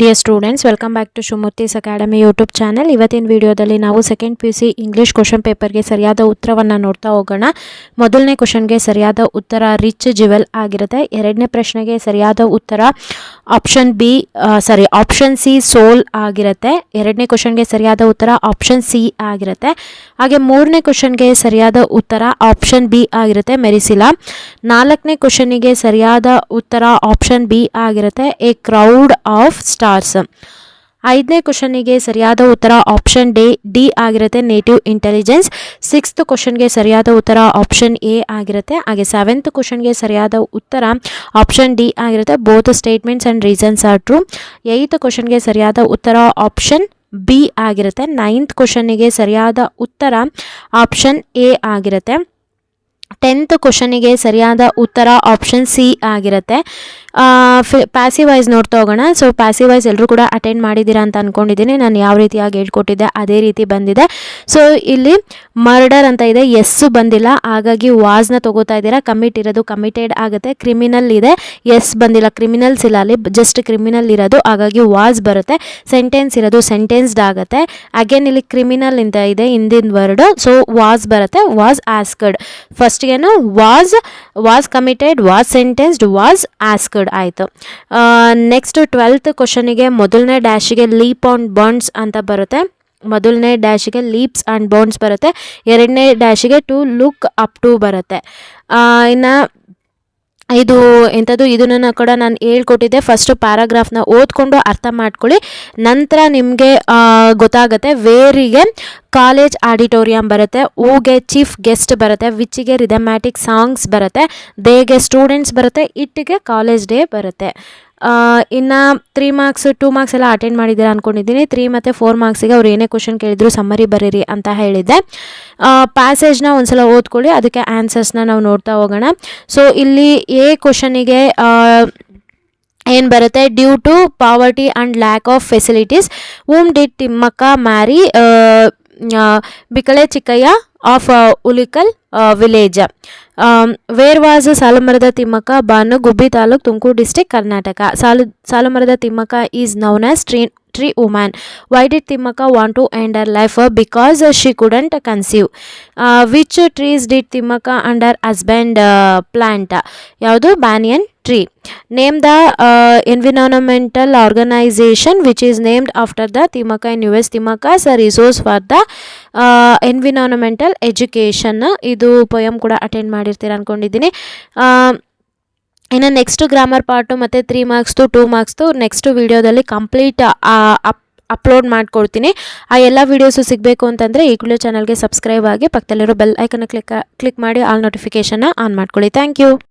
Dear students welcome back to Shivamurthy's academy YouTube channel ಇವತ್ತಿನ ವಿಡಿಯೋದಲ್ಲಿ ನಾವು second P U C English question ಪೇಪರ್ಗೆ ಸರಿಯಾದ ಉತ್ತರವನ್ನು ನೋಡ್ತಾ ಹೋಗೋಣ. ಮೊದಲನೇ ಕ್ವಶನ್ಗೆ ಸರಿಯಾದ ಉತ್ತರ ರಿಚ್ ಜಿವೆಲ್ ಆಗಿರುತ್ತೆ. ಎರಡನೇ ಪ್ರಶ್ನೆಗೆ ಸರಿಯಾದ ಉತ್ತರ option B sorry option C ಸೋಲ್ ಆಗಿರುತ್ತೆ. ಎರಡನೇ ಕ್ವಶನ್ಗೆ ಸರಿಯಾದ ಉತ್ತರ ಆಪ್ಷನ್ ಸಿ ಆಗಿರುತ್ತೆ. ಹಾಗೆ ಮೂರನೇ ಕ್ವಶನ್ಗೆ ಸರಿಯಾದ ಉತ್ತರ ಆಪ್ಷನ್ ಬಿ ಆಗಿರುತ್ತೆ. ಮೆರಿಸಿಲ ನಾಲ್ಕನೇ ಕ್ವಶನಿಗೆ ಸರಿಯಾದ ಉತ್ತರ ಆಪ್ಷನ್ ಬಿ ಆಗಿರುತ್ತೆ. A crowd of stars. ಐದನೇ ಕ್ವಶನಿಗೆ ಸರಿಯಾದ ಉತ್ತರ ಆಪ್ಷನ್ ಡಿ ಡಿ ಆಗಿರುತ್ತೆ ನೇಟಿವ್ ಇಂಟೆಲಿಜೆನ್ಸ್. ಸಿಕ್ಸ್ತ್ ಕ್ವಶನ್ಗೆ ಸರಿಯಾದ ಉತ್ತರ ಆಪ್ಷನ್ ಎ ಆಗಿರುತ್ತೆ. ಹಾಗೆ ಸೆವೆಂತ್ ಕ್ವಶನ್ಗೆ ಸರಿಯಾದ ಉತ್ತರ ಆಪ್ಷನ್ ಡಿ ಆಗಿರುತ್ತೆ. Both statements and reasons are true eighth ಕ್ವಶನ್ಗೆ ಸರಿಯಾದ ಉತ್ತರ ಆಪ್ಷನ್ ಬಿ ಆಗಿರುತ್ತೆ. ನೈನ್ತ್ ಕ್ವಶನಿಗೆ ಸರಿಯಾದ ಉತ್ತರ ಆಪ್ಷನ್ ಎ ಆಗಿರುತ್ತೆ. ಟೆಂತ್ ಕ್ವಶನಿಗೆ ಸರಿಯಾದ ಉತ್ತರ ಆಪ್ಷನ್ ಸಿ ಆಗಿರುತ್ತೆ. ಫಿ ವೈಸ್ ನೋಡ್ತಾ ಹೋಗೋಣ. ಸೊ ಪ್ಯಾಸಿವ್ ವೈಸ್ ಎಲ್ಲರೂ ಕೂಡ ಅಟೆಂಡ್ ಮಾಡಿದ್ದೀರಾ ಅಂತ ಅಂದ್ಕೊಂಡಿದ್ದೀನಿ ನಾನು ಯಾವ ರೀತಿಯಾಗಿ ಹೇಳ್ಕೊಟ್ಟಿದ್ದೆ ಅದೇ ರೀತಿ ಬಂದಿದೆ. ಸೊ ಇಲ್ಲಿ ಮರ್ಡರ್ ಅಂತ ಇದೆ. ಎಸ್ಸು ಬಂದಿಲ್ಲ. ಹಾಗಾಗಿ ವಾಸ್ನ ತಗೋತಾ ಇದ್ದೀರಾ. ಕಮಿಟ್ ಇರೋದು ಕಮಿಟೆಡ್ ಆಗುತ್ತೆ. ಕ್ರಿಮಿನಲ್ ಇದೆ. ಎಸ್ ಬಂದಿಲ್ಲ. ಕ್ರಿಮಿನಲ್ಸ್ ಇಲ್ಲ ಅಲ್ಲಿ. ಜಸ್ಟ್ ಕ್ರಿಮಿನಲ್ ಇರೋದು. ಹಾಗಾಗಿ ವಾಸ್ ಬರುತ್ತೆ. ಸೆಂಟೆನ್ಸ್ ಇರೋದು ಸೆಂಟೆನ್ಸ್ಡ್ ಆಗುತ್ತೆ. ಅಗೇನ್ ಇಲ್ಲಿ ಕ್ರಿಮಿನಲ್ ಅಂತ ಇದೆ. ಹಿಂದಿನ ವರ್ಡು ಸೊ ವಾಸ್ ಬರುತ್ತೆ. Was asked ಫಸ್ಟ್ಗೇನು was was committed was sentenced was asked ಆಯಿತು. ನೆಕ್ಸ್ಟ್ ಟ್ವೆಲ್ತ್ ಕ್ವಶನಿಗೆ ಮೊದಲನೇ ಡ್ಯಾಶಿಗೆ ಲೀಪ್ ಆನ್ ಬಾಂಡ್ಸ್ ಅಂತ ಬರುತ್ತೆ. ಮೊದಲನೇ ಡ್ಯಾಶಿಗೆ ಲೀಪ್ಸ್ ಆ್ಯಂಡ್ ಬೌಂಡ್ಸ್ ಬರುತ್ತೆ. ಎರಡನೇ ಡ್ಯಾಶಿಗೆ ಟು ಲುಕ್ ಅಪ್ ಟು ಬರುತ್ತೆ. ಇನ್ನು ಇದು ಎಂಥದ್ದು ಇದನ್ನು ಕೂಡ ನಾನು ಹೇಳ್ಕೊಟ್ಟಿದ್ದೆ. ಫಸ್ಟು ಪ್ಯಾರಾಗ್ರಾಫ್ನ ಓದ್ಕೊಂಡು ಅರ್ಥ ಮಾಡ್ಕೊಳ್ಳಿ. ನಂತರ ನಿಮಗೆ ಗೊತ್ತಾಗುತ್ತೆ ವೇರಿಗೆ ಕಾಲೇಜ್ ಆಡಿಟೋರಿಯಂ ಬರುತ್ತೆ, ಊಗೆ ಚೀಫ್ ಗೆಸ್ಟ್ ಬರುತ್ತೆ ವಿಚ್ಚಿಗೆ ರಿದಮ್ಯಾಟಿಕ್ ಸಾಂಗ್ಸ್ ಬರುತ್ತೆ, ದೇಗೆ ಸ್ಟೂಡೆಂಟ್ಸ್ ಬರುತ್ತೆ, ಇಟ್ಟಿಗೆ ಕಾಲೇಜ್ ಡೇ ಬರುತ್ತೆ. ಇನ್ನು ತ್ರೀ ಮಾರ್ಕ್ಸ್ ಟೂ ಮಾರ್ಕ್ಸ್ ಎಲ್ಲ ಅಟೆಂಡ್ ಮಾಡಿದ್ದೀರಾ ಅಂದ್ಕೊಂಡಿದ್ದೀನಿ ತ್ರೀ ಮತ್ತು ಫೋರ್ ಮಾರ್ಕ್ಸಿಗೆ ಅವ್ರು ಏನೇ ಕ್ವಶನ್ ಕೇಳಿದ್ರು ಸಮ್ಮರಿ ಬರೀರಿ ಅಂತ ಹೇಳಿದ್ದೆ. ಪ್ಯಾಸೇಜ್ನ ಒಂದ್ಸಲ ಓದ್ಕೊಳ್ಳಿ, ಅದಕ್ಕೆ ಆನ್ಸರ್ಸ್ನ ನಾವು ನೋಡ್ತಾ ಹೋಗೋಣ. ಸೊ ಇಲ್ಲಿ ಎ ಕ್ವಶನಿಗೆ ಏನು ಬರುತ್ತೆ? Due to poverty and lack of facilities whom did Thimmakka marry Bikkala Chikkaiah of Hulikal village where was ಸಾಲುಮರದ ತಿಮ್ಮಕ್ಕ ಬಾನು ಗುಬ್ಬಿ ತಾಲೂಕ್ ತುಮಕೂರು ಡಿಸ್ಟಿಕ್ ಕರ್ನಾಟಕ ಸಾಲು ಸಾಲುಮರದ Thimmakka is known as tree tree woman why did Thimmakka want to end her life because she couldn't conceive which trees did Thimmakka and her husband plant ಯಾವುದು banyan tree name the environmental organisation which is named after the Thimmakka in U S Thimmakka's resources for the environmental education ಇದು poem ಕೂಡ attend ಮಾಡಿರ್ತೀರ ಅಂದ್ಕೊಂಡಿದ್ದೀನಿ ಇನ್ನು next grammar part ಮತ್ತು three ಮಾರ್ಕ್ಸ್ದು two ಮಾರ್ಕ್ಸ್ದು next ವಿಡಿಯೋದಲ್ಲಿ ಕಂಪ್ಲೀಟ್ ಅಪ್ ಅಪ್ಲೋಡ್ ಮಾಡ್ಕೊಡ್ತೀನಿ. ಆ ಎಲ್ಲ ವೀಡಿಯೋಸು ಸಿಗಬೇಕು ಅಂತಂದರೆ ಈಗಲೂ ಚಾನಲ್ಗೆ ಸಬ್ಸ್ಕ್ರೈಬ್ ಆಗಿ ಪಕ್ಕದಲ್ಲಿರೋ ಬೆಲ್ ಐಕನ್ನ ಕ್ಲಿಕ್ ಕ್ಲಿಕ್ ಮಾಡಿ ಆಲ್ ನೋಟಿಫಿಕೇಷನ್ನ ಆನ್ ಮಾಡ್ಕೊಳ್ಳಿ. Thank you